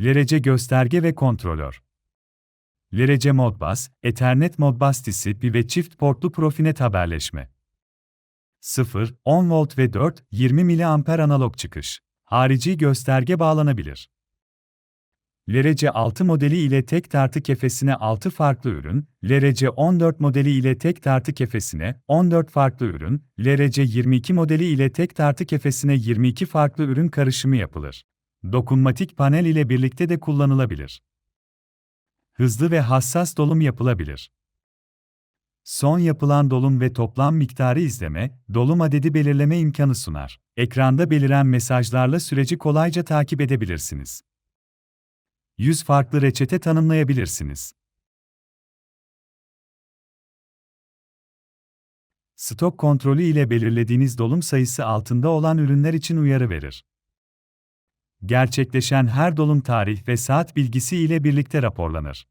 LRC gösterge ve kontrolör. LRC Modbus, Ethernet Modbus TCP ve çift portlu Profinet haberleşme. 0, 10 volt ve 4, 20 mA analog çıkış. Harici gösterge bağlanabilir. LRC 6 modeli ile tek tartı kefesine 6 farklı ürün, LRC 14 modeli ile tek tartı kefesine 14 farklı ürün, LRC 22 modeli ile tek tartı kefesine 22 farklı ürün karışımı yapılır. Dokunmatik panel ile birlikte de kullanılabilir. Hızlı ve hassas dolum yapılabilir. Son yapılan dolum ve toplam miktarı izleme, dolum adedi belirleme imkanı sunar. Ekranda beliren mesajlarla süreci kolayca takip edebilirsiniz. 100 farklı reçete tanımlayabilirsiniz. Stok kontrolü ile belirlediğiniz dolum sayısı altında olan ürünler için uyarı verir. Gerçekleşen her dolum tarih ve saat bilgisi ile birlikte raporlanır.